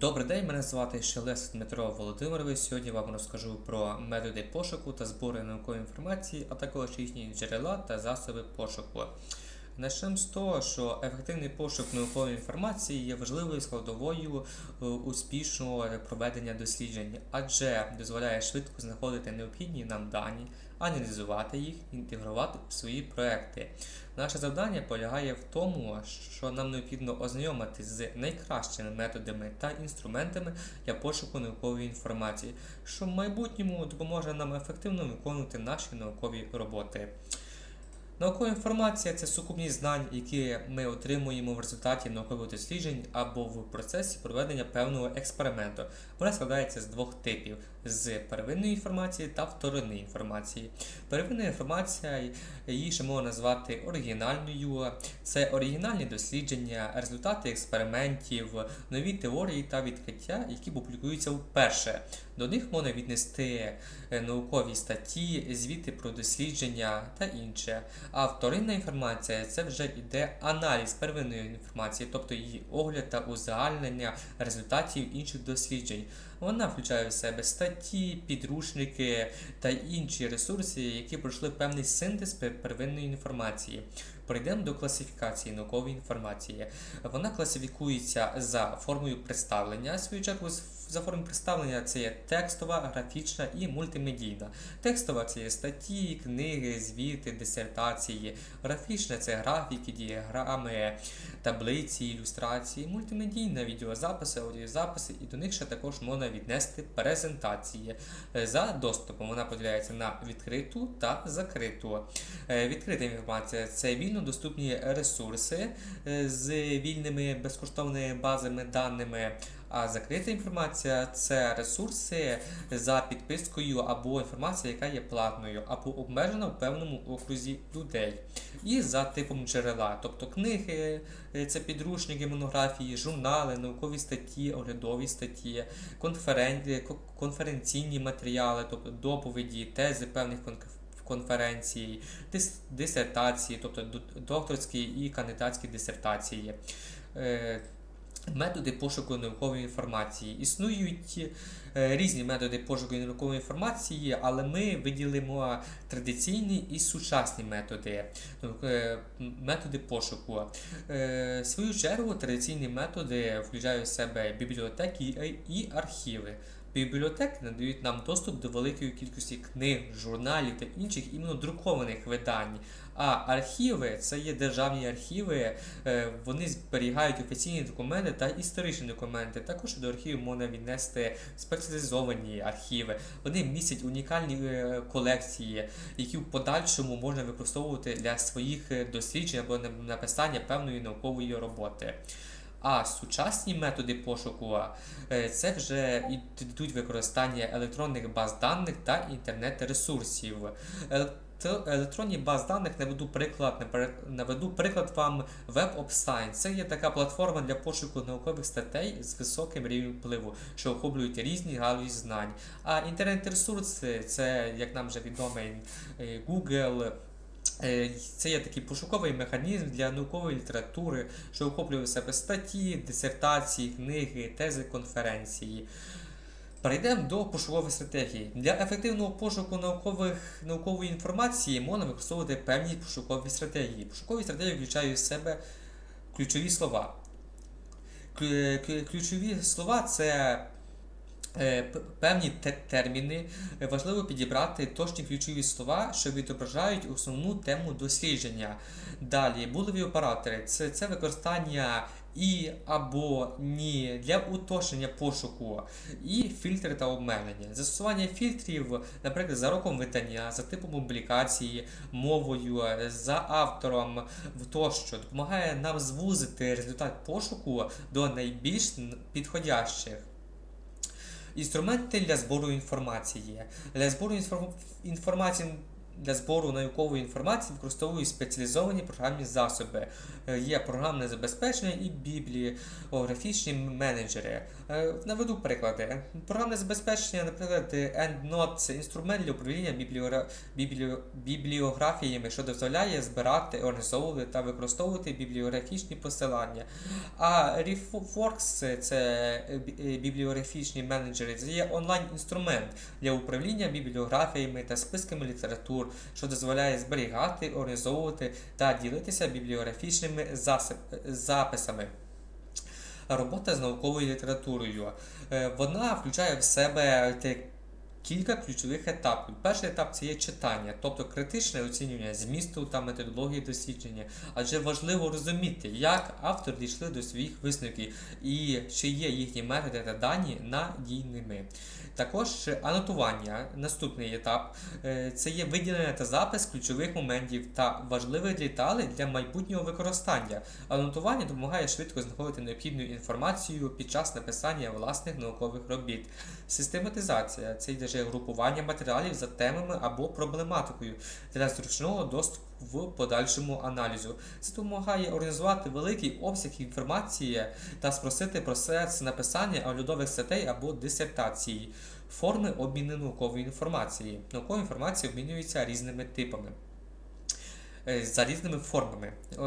Добрий день, мене звати Шелес Дмитро Володимирович. Сьогодні вам розкажу про методи пошуку та збору наукової інформації, а також їхні джерела та засоби пошуку. Начнемо з того, що ефективний пошук наукової інформації є важливою складовою е, успішного проведення досліджень, адже дозволяє швидко знаходити необхідні нам дані, аналізувати їх, інтегрувати у свої проекти. Наше завдання полягає в тому, що нам необхідно ознайомитись з найкращими методами та інструментами для пошуку наукової інформації, що в майбутньому допоможе нам ефективно виконувати наші наукові роботи. Наукова інформація це сукупність знань, які ми отримуємо в результаті наукових досліджень або в процесі проведення певного експерименту. Вона складається з двох типів: з первинної інформації та вторинної інформації. Первинна інформація її ще можна назвати оригінальною. Це оригінальні дослідження, результати експериментів, нові теорії та відкриття, які публікуються вперше. До них можна віднести е, наукові статті, звіти про дослідження та інше. А вторинна інформація це вже йде аналіз первинної інформації, тобто її огляд та узагальнення результатів інших досліджень. Вона включає в себе статті, підручники та інші ресурси, які пройшли певний синтез первинної інформації. Перейдемо до класифікації наукової інформації. Вона класифікується за формою представлення. Свою чергу, з- за формою представлення це є текстова, графічна і мультимедійна. Текстова це є статті, книги, звіти, дисертації. Графічна це графіки, діаграми, таблиці, ілюстрації, мультимедійна відеозаписи, аудіозаписи, і до них ще також можна віднести презентації. За доступом вона поділяється на відкриту та закриту. Е, Відкрита інформація це вільно доступні ресурси е, з вільними безкоштовними базами даними. А закрита інформація це ресурси за підпискою або інформація, яка є платною, або обмежена в певному окрузі людей. І за типом джерела, тобто книги, е, це підручники, монографії, журнали, наукові статті, оглядові статті, конферен... конференційні матеріали, тобто доповіді, тези певних конф- конференцій, дис- дисертації, тобто докторські і кандидатські дисертації. Е, Методи пошуку наукової інформації. Існують е, різні методи пошуку наукової інформації, але ми виділимо традиційні і сучасні методи, е, методи пошуку. Е, В свою чергу традиційні методи включають в себе бібліотеки і архіви. Бібліотеки надають нам доступ до великої кількості книг, журналів та інших іменно друкованих видань. А архіви це є державні архіви, е, вони зберігають офіційні документи та історичні документи. Також до архівів можна віднести спеціалізовані архіви. Вони містять унікальні е, колекції, які в подальшому можна використовувати для своїх е, досліджень або на- написання певної наукової роботи. А сучасні методи пошуку е, це вже йдуть використання електронних баз даних та інтернет-ресурсів. Електронні баз даних наведу приклад, наведу приклад вам Web of Science. Це є така платформа для пошуку наукових статей з високим рівнем впливу, що охоплюють різні галузі знань. А інтернет-ресурси це, як нам вже відомий, е, Google. Е, Це є такий пошуковий механізм для наукової літератури, що охоплює в себе статті, дисертації, книги, тези, конференції. Перейдемо до пошукових стратегій. Для ефективного пошуку наукових, наукової інформації можна використовувати певні пошукові стратегії. Пошукові стратегії включають в себе ключові слова. Клю- Ключові слова це е, певні терміни. Е, Важливо підібрати точні ключові слова, що відображають основну тему дослідження. Далі, булеві оператори це, це використання і або ні для уточнення пошуку, і фільтри та обмеження. Застосування фільтрів, наприклад, за роком видання, за типом публікації, мовою, е, за автором тощо допомагає нам звузити результат пошуку до найбільш підходящих. Інструменти для збору інформації. Для збору інформ- інформації для збору наукової інформації використовують спеціалізовані програмні засоби. Е, Є програмне забезпечення і бібліографічні менеджери. Е, Наведу приклади. Програмне забезпечення, наприклад, EndNote – це інструмент для управління бібліографіями, що дозволяє збирати, організовувати та використовувати бібліографічні посилання. А ReForks – це е, бібліографічні менеджери, це є онлайн-інструмент для управління бібліографіями та списками літератур, що дозволяє зберігати, організовувати та ділитися бібліографічними засип- записами. Робота з науковою літературою. Е, Вона включає в себе кілька ключових етапів. Перший етап це є читання, тобто критичне оцінювання змісту та методології дослідження. Адже важливо розуміти, як автор дійшли до своїх висновків і чи є їхні методи та дані надійними. Також анотування, наступний етап, е, це є виділення та запис ключових моментів та важливих деталей для майбутнього використання. Анотування допомагає швидко знаходити необхідну інформацію під час написання власних наукових робіт. Систематизація це йде же групування матеріалів за темами або проблематикою для зручного доступу в подальшому аналізу. Це допомагає організувати великий обсяг інформації та спросити процес написання оглядових статей або дисертації. Форми обміну наукової інформації. Наукова інформація обмінюється різними типами. Е, За різними формами. Е,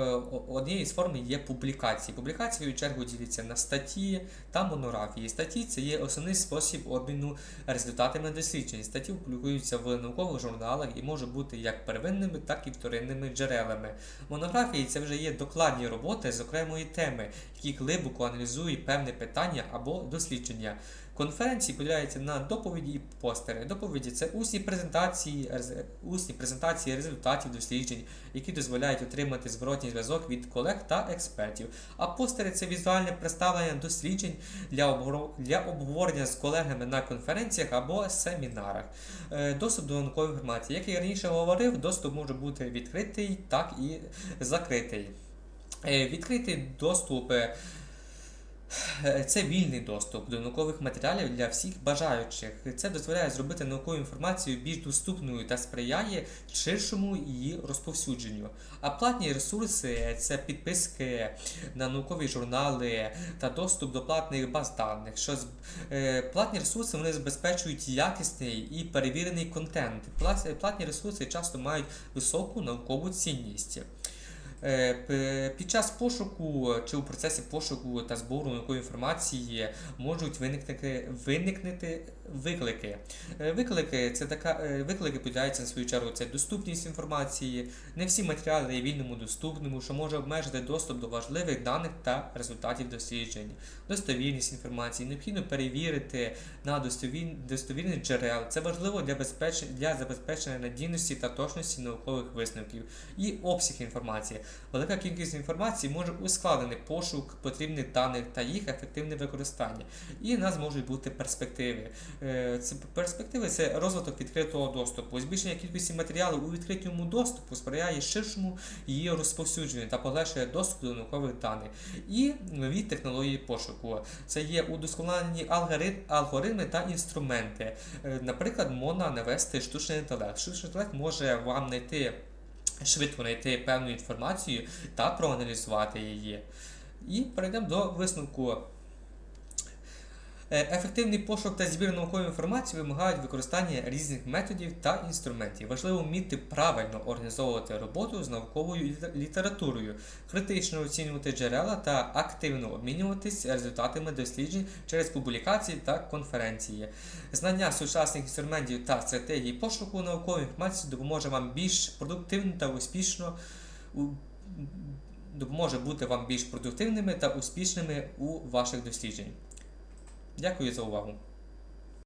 Однією з форм є публікації. Публікації, в чергу, діляться на статті та монографії. Статті це є основний спосіб обміну результатами досліджень. Статті публікуються в наукових журналах і можуть бути як первинними, так і вторинними джерелами. Монографії це вже є докладні роботи з окремої теми, які глибоко аналізують певне питання або дослідження. Конференції поділяються на доповіді і постери. Доповіді це усні презентації, усні презентації результатів досліджень, які дозволяють отримати зворотній зв'язок від колег та експертів. А постери це візуальне представлення досліджень для, обговорення з колегами на конференціях або семінарах. Е, Доступ до наукової інформації. Як я раніше говорив, доступ може бути відкритий, так і закритий. Е, Відкритий доступ. Е, Це вільний доступ до наукових матеріалів для всіх бажаючих. Це дозволяє зробити наукову інформацію більш доступною та сприяє ширшому її розповсюдженню. А платні ресурси це підписки на наукові журнали та доступ до платних баз даних. Що з- е, платні ресурси вони забезпечують якісний і перевірений контент. Пла- Платні ресурси часто мають високу наукову цінність. Е, Під час пошуку чи у процесі пошуку та збору такої інформації можуть виникнути, виникнути виклики. Е, Виклики це така е, виклики поділяються на свою чергу. Це доступність інформації. Не всі матеріали є вільному доступному, що може обмежити доступ до важливих даних та результатів досліджень. Достовірність інформації необхідно перевірити на достовір... достовірних джерел. Це важливо для безпеч... для забезпечення надійності та точності наукових висновків і обсяг інформації. Велика кількість інформації може ускладнити пошук потрібних даних та їх ефективне використання. І в нас можуть бути перспективи. Е, Це перспективи це розвиток відкритого доступу. Збільшення кількості матеріалів у відкритому доступу сприяє ширшому її розповсюдженню та полегшує доступ до наукових даних. І нові технології пошуку. Це є удосконалені алгорит- алгоритми та інструменти. Е, Наприклад, можна навести штучний інтелект. Штучний інтелект може вам знайти швидко знайти певну інформацію та проаналізувати її. І перейдемо до висновку. Е, Ефективний пошук та збір наукової інформації вимагають використання різних методів та інструментів. Важливо вміти правильно організовувати роботу з науковою літературою, критично оцінювати джерела та активно обмінюватись результатами досліджень через публікації та конференції. Знання сучасних інструментів та стратегій пошуку наукової інформації допоможе вам більш продуктивно та успішно допоможе бути вам більш продуктивними та успішними у ваших дослідженнях. Дякую за увагу.